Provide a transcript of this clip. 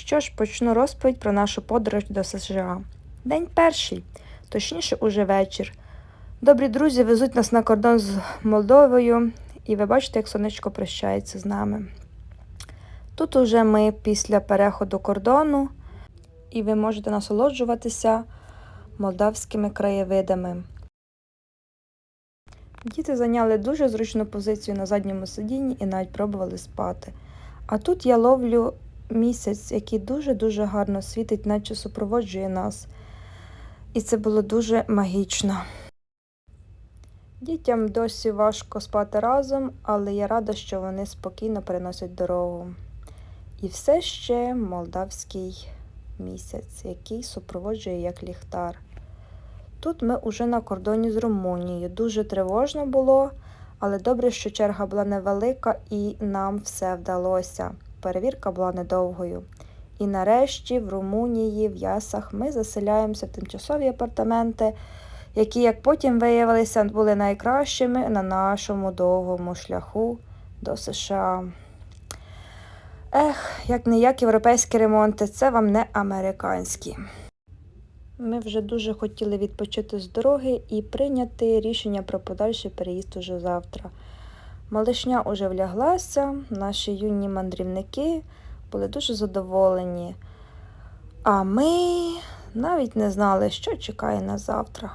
Що ж, почну розповідь про нашу подорож до США. День перший, точніше, уже вечір. Добрі друзі везуть нас на кордон з Молдовою, і ви бачите, як сонечко прощається з нами. Тут уже ми після переходу кордону, і ви можете насолоджуватися молдавськими краєвидами. Діти зайняли дуже зручну позицію на задньому сидінні і навіть пробували спати. А тут я ловлю місяць, який дуже-дуже гарно світить, наче супроводжує нас. І це було дуже магічно. Дітям досі важко спати разом, але я рада, що вони спокійно переносять дорогу. І все ще молдавський місяць, який супроводжує як ліхтар. Тут ми уже на кордоні з Румунією. Дуже тривожно було, але добре, що черга була невелика і нам все вдалося. Перевірка була недовгою. І нарешті в Румунії, в Ясах, ми заселяємося в тимчасові апартаменти, які, як потім виявилися, були найкращими на нашому довгому шляху до США. Ех, як не як європейські ремонти, це вам не американські. Ми вже дуже хотіли відпочити з дороги і прийняти рішення про подальший переїзд уже завтра. Малишня уже вляглася, наші юні мандрівники були дуже задоволені. А ми навіть не знали, що чекає на завтра.